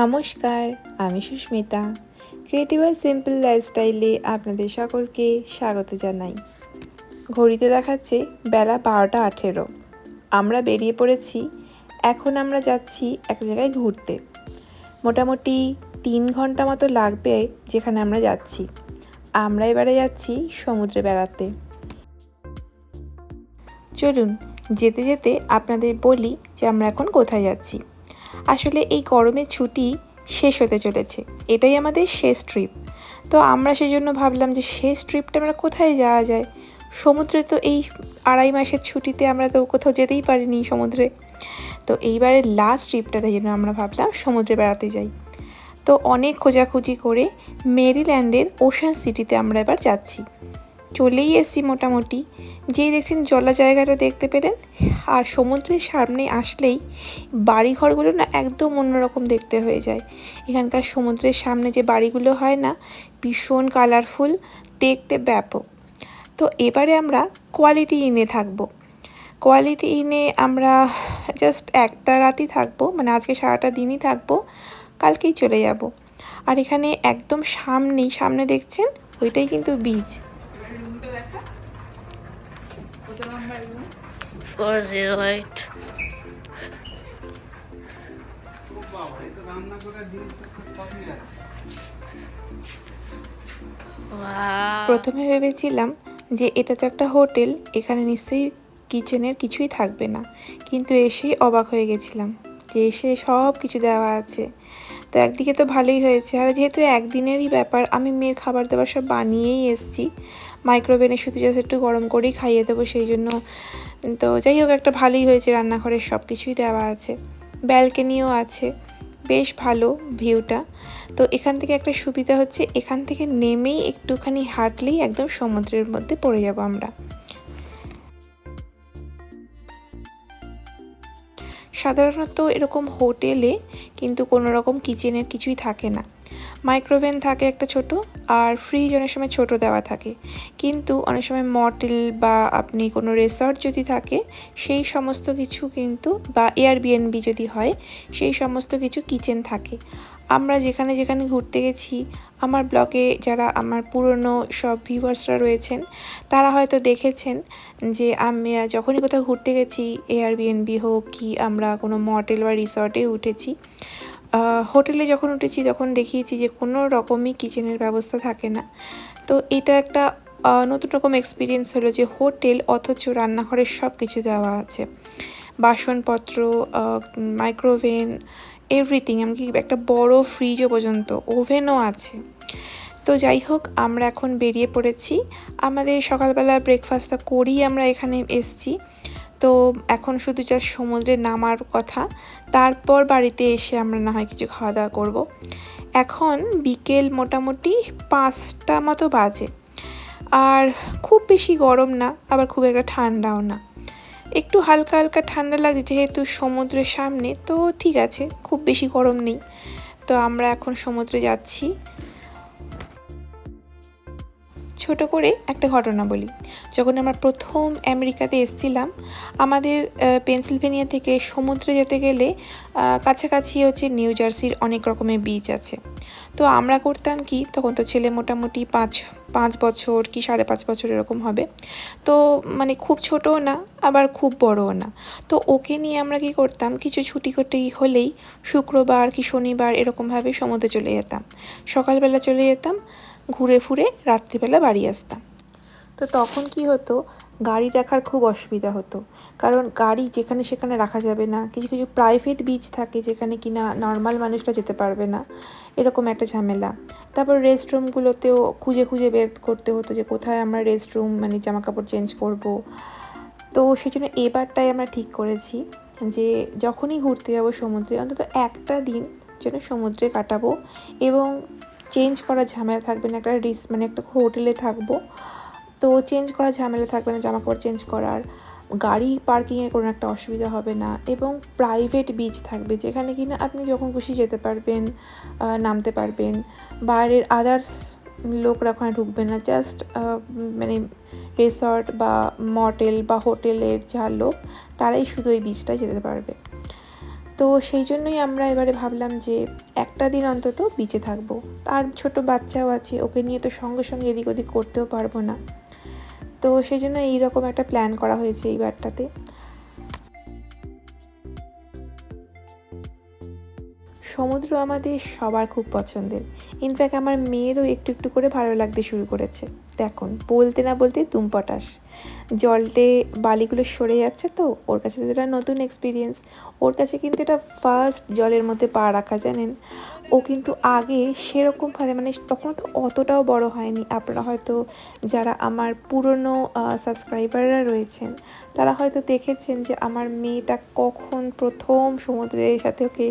নমস্কার, আমি সুস্মিতা। ক্রিয়েটিভ আর সিম্পল লাইফস্টাইলে আপনাদের সকলকে স্বাগত জানাই। ঘড়িতে দেখাচ্ছে বেলা বারোটা আঠেরো। আমরা বেরিয়ে পড়েছি, এখন আমরা যাচ্ছি এক জায়গায় ঘুরতে। মোটামুটি তিন ঘণ্টা মতো লাগবে যেখানে আমরা যাচ্ছি। আমরা এবারে যাচ্ছি সমুদ্রে বেড়াতে। চলুন, যেতে যেতে আপনাদের বলি যে আমরা এখন কোথায় যাচ্ছি। আসলে এই গরমের ছুটি শেষ হতে চলেছে। এটাই আমাদের শেষ ট্রিপ তো আমরা সেজন্য ভাবলাম যে শেষ ট্রিপটা আমরা কোথায় যাওয়া যায়? সমুদ্রে তো এই আড়াই মাসের ছুটিতে আমরা তো কোথাও যেতেই পারিনি সমুদ্রে। তো এইবারের লাস্ট ট্রিপটা তাই জন্য আমরা ভাবলাম সমুদ্রে বেড়াতে যাই। তো অনেক খোঁজাখুঁজি করে মেরিল্যান্ডের ওশান সিটিতে আমরা এবার যাচ্ছি। চলেই এসছি মোটামুটি। যেই দেখছেন জলা জায়গাটা দেখতে পেলেন। আর সমুদ্রের সামনে আসলেই বাড়িঘরগুলো না একদম অন্যরকম দেখতে হয়ে যায়। এখানকার সমুদ্রের সামনে যে বাড়িগুলো হয় না, ভীষণ কালারফুল দেখতে ব্যাপক। তো এবারে আমরা কোয়ালিটি ইনে থাকব। কোয়ালিটি ইনে আমরা জাস্ট একটা রাতই থাকব মানে আজকে সারাটা দিনই থাকব, কালকেই চলে যাব। আর এখানে একদম সামনেই, সামনে দেখছেন, ওইটাই কিন্তু beach four zero eight. Wow. প্রথমে ভেবেছিলাম যে এটা তো একটা হোটেল, এখানে নিশ্চয়ই কিচেনের কিছুই থাকবে না কিন্তু এসেই অবাক হয়ে গেছিলাম যে এসে সব কিছু দেওয়া আছে তো একদিকে তো ভালোই হয়েছে, আর যেহেতু একদিনেরই ব্যাপার, আমি মেয়ের খাবার দাবার সব বানিয়েই এসছি মাইক্রোওভেনে শুধু জাস্ট একটু গরম করেই খাইয়ে দেবো, সেই জন্য তো যাই হোক, একটা ভালোই হয়েছে রান্নাঘরের সব কিছুই দেওয়া আছে। ব্যালকনিও আছে। বেশ ভালো ভিউটা। তো এখান থেকে একটা সুবিধা হচ্ছে, এখান থেকে নেমেই একটুখানি হাঁটলেই একদম সমুদ্রের মধ্যে পড়ে যাব আমরা। সাধারণত এরকম হোটেলে কিন্তু কোনো রকম কিচেনের কিছুই থাকে না। মাইক্রোওভেন থাকে একটা ছোট আর ফ্রিজ অনেক সময় ছোট দেওয়া থাকে। কিন্তু অনেক সময় মটেল বা আপনি কোনো রেসর্ট যদি থাকে, সেই সমস্ত কিছু কিন্তু বা এয়ারবিএনবি যদি হয়, সেই সমস্ত কিছু কিচেন থাকে। আমরা যেখানে যেখানে ঘুরতে গেছি, আমার ব্লগে যারা আমার পুরনো সব ভিউয়ার্সরা রয়েছেন, তারা হয়তো দেখেছেন যে আমি যখনই কোথাও ঘুরতে গেছি এয়ারবিএনবি হোক কি আমরা কোনো মটেল বা রিসর্টে উঠেছি হোটেলে যখন উঠেছি তখন দেখিয়েছি যে কোনো রকমই কিচেনের ব্যবস্থা থাকে না। তো এটা একটা নতুন রকম এক্সপিরিয়েন্স হলো যে হোটেল অথচ রান্নাঘরের সব কিছু দেওয়া আছে। বাসনপত্র মাইক্রোওভেন এভরিথিং এমনকি একটা বড় ফ্রিজও পর্যন্ত ওভেনও আছে। তো যাই হোক, আমরা এখন বেরিয়ে পড়েছি। আমাদের সকালবেলা ব্রেকফাস্টটা করেই আমরা এখানে এসছি। তো এখন শুধু জাস্ট সমুদ্রে নামার কথা। তারপর বাড়িতে এসে আমরা না হয় কিছু খাওয়া দাওয়া করব। এখন বিকেল মোটামুটি পাঁচটা মতো বাজে। আর খুব বেশি গরম না, আবার খুব একটা ঠান্ডাও না। একটু হালকা হালকা ঠান্ডা লাগছে যেহেতু সমুদ্রের সামনে, তো ঠিক আছে, খুব বেশি গরম নেই। তো আমরা এখন সমুদ্রে যাচ্ছি। ছোট করে একটা ঘটনা বলি। যখন আমরা প্রথম আমেরিকাতে এসছিলাম, আমাদের পেনসিলভেনিয়া থেকে সমুদ্রে যেতে গেলে কাছাকাছি হচ্ছে নিউ জার্সির অনেক রকমের বিচ আছে। তো আমরা করতাম কি, তখন তো ছেলে মোটামুটি পাঁচ পাঁচ বছর কি সাড়ে পাঁচ বছর এরকম হবে। তো মানে খুব ছোটও না, আবার খুব বড়ও না। তো ওকে নিয়ে আমরা কি করতাম, কিছু ছুটি ছুটি হলেই শুক্রবার কি শনিবার এরকমভাবে সমুদ্রে চলে যেতাম। সকালবেলা চলে যেতাম, ঘুরে ফুরে রাত্রিবেলা বাড়ি আসতাম। তো তখন কি হতো গাড়ি রাখার খুব অসুবিধা হতো। কারণ গাড়ি যেখানে সেখানে রাখা যাবে না। কিছু কিছু প্রাইভেট বিচ থাকে যেখানে কিনা নর্মাল মানুষরা যেতে পারবে না। এরকম একটা ঝামেলা। তারপর রেস্টরুমগুলোতেও খুঁজে খুঁজে বের করতে হতো যে কোথায় আমরা রেস্টরুম মানে জামা কাপড় চেঞ্জ করব। তো সেই জন্য এবারটাই আমরা ঠিক করেছি যে যখনই ঘুরতে যাব সমুদ্রে, অন্তত একটা দিন যেন সমুদ্রে কাটাবো এবং চেঞ্জ করার ঝামেলা থাকবে না। একটা রিস মানে একটা হোটেলে থাকব। তো চেঞ্জ করার ঝামেলা থাকবে না জামা কাপড় চেঞ্জ করার। গাড়ি পার্কিংয়ের কোনো একটা অসুবিধা হবে না এবং প্রাইভেট বিচ থাকবে, যেখানে কিনা আপনি যখন খুশি যেতে পারবেন নামতে পারবেন। বাইরের আদার্স লোকরা ওখানে ঢুকবে না জাস্ট মানে রিসর্ট বা মটেল বা হোটেলের যা লোক, তারাই শুধু ওই বিচটায় যেতে পারবে। তো সেই জন্যই আমরা এবারে ভাবলাম যে একটা দিন অন্তত বিচে থাকব। আর ছোট বাচ্চাও আছে, ওকে নিয়ে তো সঙ্গে সঙ্গে এদিক ওদিক করতেও পারব না। তো সেই জন্য এইরকম একটা প্ল্যান করা হয়েছে এইবারটাতে সমুদ্র আমাদের সবার খুব পছন্দের। ইনফ্যাক্ট আমার মেয়েরও একটু একটু করে ভালো লাগতে শুরু করেছে। দেখুন, বলতে না বলতে তুম পটাশ। জলটে বালিগুলো সরে যাচ্ছে তো, ওর কাছে তো এটা নতুন এক্সপিরিয়েন্স ওর কাছে কিন্তু এটা ফার্স্ট জলের মধ্যে পা রাখা, জানেন? ও কিন্তু আগে সেরকমভাবে মানে তখন তো অতটাও বড় হয়নি। আপনারা হয়তো যারা আমার পুরনো সাবস্ক্রাইবাররা রয়েছেন, তারা হয়তো দেখেছেন যে আমার মেয়েটা কখন প্রথম সমুদ্রের সাথে ওকে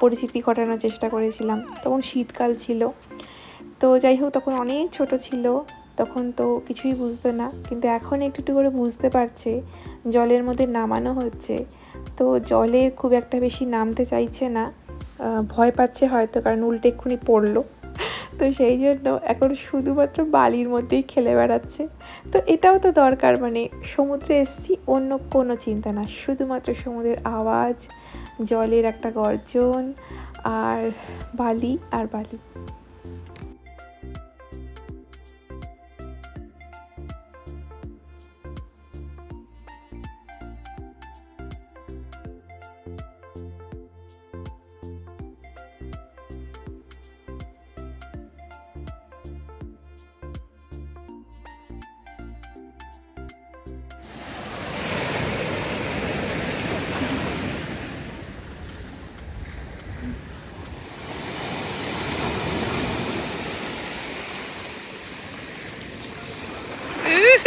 পরিচিতি ঘটানোর চেষ্টা করেছিলাম। তখন শীতকাল ছিল। তো যাই হোক, তখন অনেক ছোট ছিল। তখন তো কিছুই বুঝতো না। কিন্তু এখন একটু একটু করে বুঝতে পারছে, জলের মধ্যে নামানো হচ্ছে। তো জলের খুব একটা বেশি নামতে চাইছে না। ভয় পাচ্ছে হয়তো, কারণ উল্টে এক্ষুনি পড়ল। তো সেই জন্য এখন শুধুমাত্র বালির মধ্যেই খেলে বেড়াচ্ছে। তো এটাও তো দরকার মানে সমুদ্রে এসছি, অন্য কোনো চিন্তা না। শুধুমাত্র সমুদ্রের আওয়াজ, জলের একটা গর্জন, আর বালি আর বালি।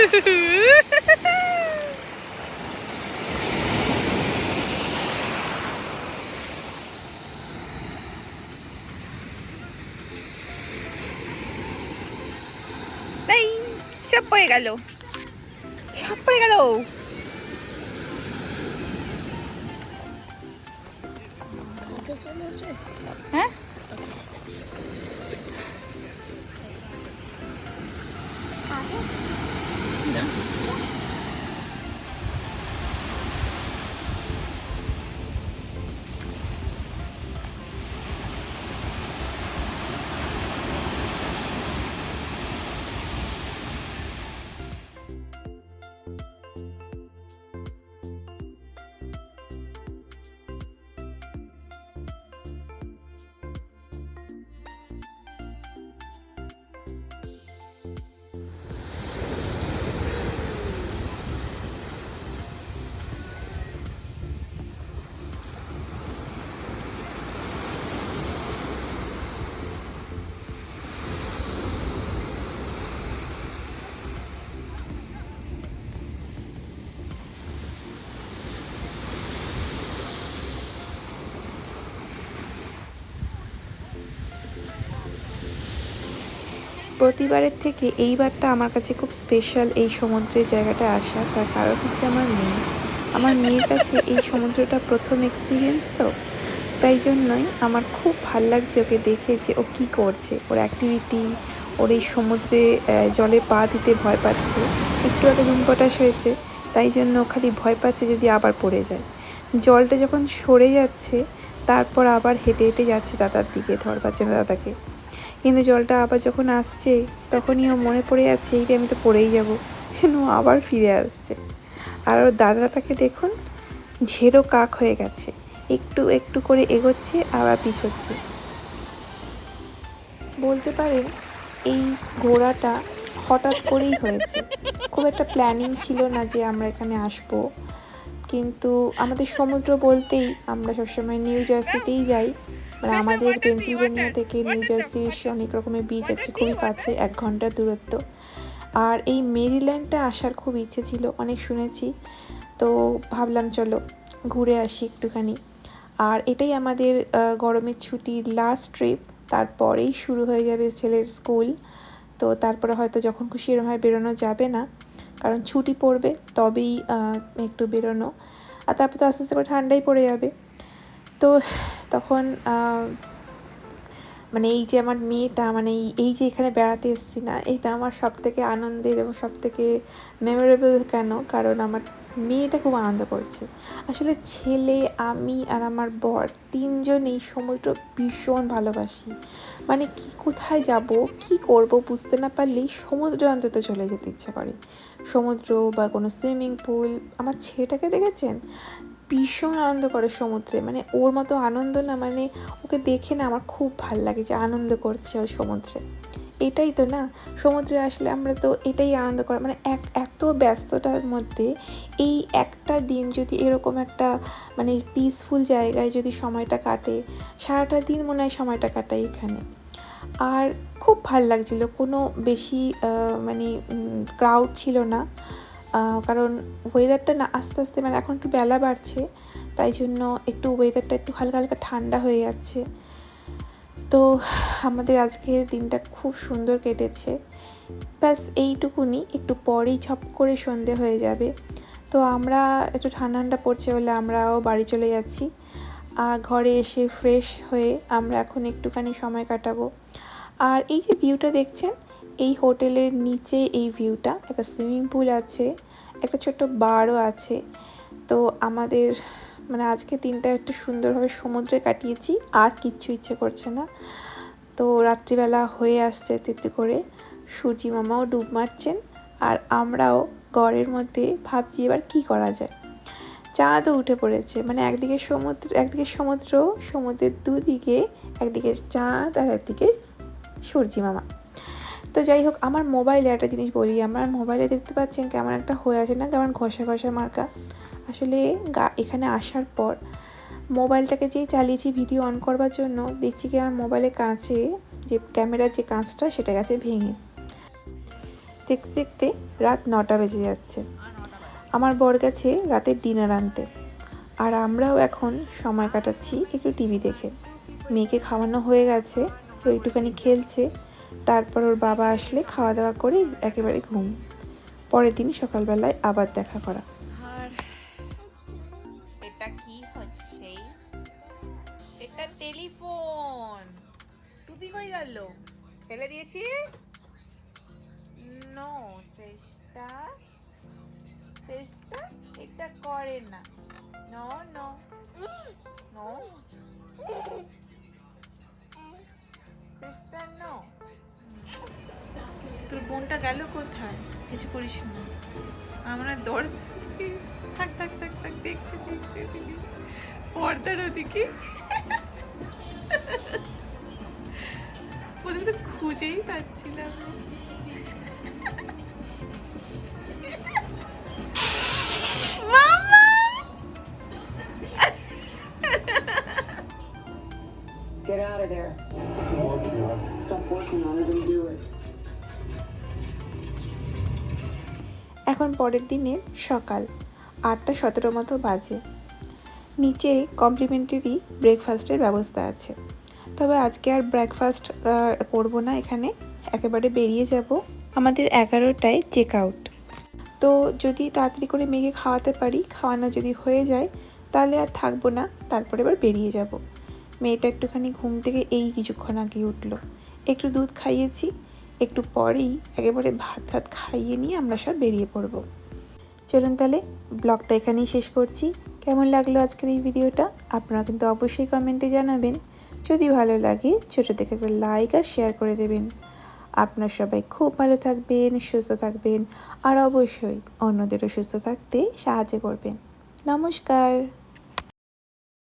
সব পড়ে গেল। সব পড়ে গেল। হ্যাঁ? Bismillah. প্রতিবারের থেকে এইবারটা আমার কাছে খুব স্পেশাল এই সমুদ্রের জায়গাটা আসা। তার কারণ হচ্ছে আমার মেয়ে। আমার মেয়ের কাছে এই সমুদ্রটা প্রথম এক্সপিরিয়েন্স তো। তাই জন্যই আমার খুব ভালো লাগছে ওকে দেখে যে ও কী করছে। ওর অ্যাক্টিভিটি ওর এই সমুদ্রে জলে পা দিতে ভয় পাচ্ছে। একটু আগে ধুমপটাশ হয়েছে, তাই জন্য ও খালি ভয় পাচ্ছে যদি আবার পড়ে যায়। জলটা যখন সরে যাচ্ছে, তারপর আবার হেঁটে হেঁটে যাচ্ছে দাদার দিকে ধর পাচ্ছে না দাদাকে। কিন্তু জলটা আবার যখন আসছে তখনই ও মনে পড়ে যাচ্ছে এই রে, আমি তো পড়েই যাব। ও আবার ফিরে আসছে। আর ওর দাদাটাকে দেখুন ঝেড়ো কাক হয়ে গেছে। একটু একটু করে এগোচ্ছে আবার পিছোচ্ছে। বলতে পারেন এই ঘোড়াটা হঠাৎ করেই হয়েছে। খুব একটা প্ল্যানিং ছিল না যে আমরা এখানে আসব। কিন্তু আমাদের সমুদ্র বলতেই আমরা সবসময় নিউ জার্সিতেই যাই। মানে আমাদের পেনসিলভেনিয়া থেকে নিউ জার্সির অনেক রকমের বীজ আছে খুবই কাছে এক ঘণ্টার দূরত্ব। আর এই মেরিল্যান্ডটা আসার খুব ইচ্ছে ছিল অনেক শুনেছি। তো ভাবলাম চলো ঘুরে আসি একটুখানি। আর এটাই আমাদের গরমের ছুটির লাস্ট ট্রিপ তারপরেই শুরু হয়ে যাবে ছেলের স্কুল তো তারপরে হয়তো যখন খুশি এরকম হয় বেরোনো যাবে না কারণ ছুটি পড়বে তবেই একটু বেরোনো। আর তারপর তো আস্তে আস্তে করে ঠান্ডাই পড়ে যাবে। তো তখন মানে এই যে আমার মেয়েটা মানে এই- যে এখানে বেড়াতে এসেছি না, এটা আমার সব থেকে আনন্দের এবং সব থেকে মেমোরেবল কেন? কারণ আমার মেয়েটা খুব আনন্দ করছে। আসলে ছেলে, আমি আর আমার বর তিনজনেই সমুদ্র ভীষণ ভালোবাসি। মানে কি, কোথায় যাব, কি করব বুঝতে না পারলেই সমুদ্র অন্তত চলে যেতে ইচ্ছা করে। সমুদ্র বা কোনো সুইমিং পুল আমার ছেলেটাকে দেখেছেন? ভীষণ আনন্দ করে সমুদ্রে। মানে ওর মতো আনন্দ না মানে ওকে দেখে না আমার খুব ভালো লাগে যে আনন্দ করছে ও সমুদ্রে। এটাই তো না? সমুদ্রে আসলে আমরা তো এটাই আনন্দ করা মানে এক, এত ব্যস্ততার মধ্যে এই একটা দিন যদি এরকম একটা মানে পিসফুল জায়গায় যদি সময়টা কাটে, সারাটা দিন মনে হয় সময়টা কাটাই এখানে। আর খুব ভালো লাগছিল, কোনো বেশি মানে ক্রাউড ছিল না। কারণ ওয়েদারটা না আস্তে আস্তে মানে এখন একটু বেলা বাড়ছে, তাই জন্য একটু ওয়েদারটা একটু হালকা হালকা ঠান্ডা হয়ে যাচ্ছে। তো আমাদের আজকের দিনটা খুব সুন্দর কেটেছে। ব্যাস এইটুকুনি, একটু পরেই ঝপ করে সন্ধে হয়ে যাবে। তো আমরা একটু ঠান্ডা ঠান্ডা পড়ছে বলে আমরাও বাড়ি চলে যাচ্ছি। আর ঘরে এসে ফ্রেশ হয়ে আমরা এখন একটুখানি সময় কাটাবো। আর এই যে ভিউটা দেখছেন এই হোটেলের নিচে এই ভিউটা। একটা সুইমিং পুল আছে, একটা ছোট্ট বারও আছে। তো আমাদের মানে আজকে দিনটা একটু সুন্দরভাবে সমুদ্রে কাটিয়েছি, আর কিচ্ছু ইচ্ছে করছে না। তো রাত্রিবেলা হয়ে আসছে তেতে করে। সূর্যি মামাও ডুব মারছেন, আর আমরাও ঘরের মধ্যে ভাবছি এবার কি করা যায়। চাঁদও উঠে পড়েছে মানে একদিকে সমুদ্র একদিকে সমুদ্র, সমুদ্রের দুদিকে একদিকে চাঁদ, আর একদিকে সূর্যি মামা। তো যাই হোক, আমার মোবাইলে একটা জিনিস বলি। আমার মোবাইলে দেখতে পাচ্ছেন কেমন একটা হয়ে আছে না, কেমন ঘষা ঘষা মার্কা। আসলে গা, এখানে আসার পর মোবাইলটাকে যেই চালিয়েছি ভিডিও অন করবার জন্য, দেখছি কি আমার মোবাইলে কাঁচে, যে ক্যামেরার যে কাঁচটা, সেটা গেছে ভেঙে। দেখতে দেখতে রাত নটা বেজে যাচ্ছে। আমার বর গেছে রাতের ডিনার আনতে। আর আমরাও এখন সময় কাটাচ্ছি একটু টিভি দেখে। মেয়েকে খাওয়ানো হয়ে গেছে তো একটুখানি খেলছে। তারপর ওর বাবা আসলে খাওয়া দাওয়া করে একেবারে ঘুম। পরের দিন সকালবেলায় আবার দেখা করা। আর এটা হচ্ছে? এটা টেলিফোন। টুপি কই গেল। ফেলে দিয়েছি। এটা করে নো। তোর বোনটা গেল কোথায় কিছু করিস না আমরা দৌড় থাক থাক থাক থাক, দেখছি পর্দার ওদিকে ওদের তো খুঁজেই পাচ্ছিলাম। Get out of there. Stop working on it and do it. এখন পরের দিনের সকাল আটটা সতেরো মতো বাজে। নিচে কমপ্লিমেন্টারি ব্রেকফাস্টের ব্যবস্থা আছে। তবে আজকে আর ব্রেকফাস্ট করব না এখানে। একেবারে বেরিয়ে যাব আমাদের এগারোটায় চেক আউট তো যদি তাড়াতাড়ি করে মেয়েকে খাওয়াতে পারি, খাওয়ানো যদি হয়ে যায়, তাহলে আর থাকব না, তারপরে এবার বেরিয়ে যাব। মেয়েটা একটুখানি ঘুম থেকে এই কিছুক্ষণ আগে উঠল। একটু দুধ খাইয়েছি একটু পরেই একেবারে ভাত ভাত খাইয়ে নিয়ে আমরা সব বেরিয়ে পড়ব। চলুন তাহলে ব্লগটা এখানেই শেষ করছি। কেমন লাগল আজকের এই ভিডিওটা? আপনারা কিন্তু অবশ্যই কমেন্টে জানাবেন। যদি ভালো লাগে, ছোটো থেকে একটা লাইক আর শেয়ার করে দেবেন। আপনার সবাই খুব ভালো থাকবেন, সুস্থ থাকবেন, আর অবশ্যই অন্যদেরও সুস্থ থাকতে সাহায্য করবেন। নমস্কার।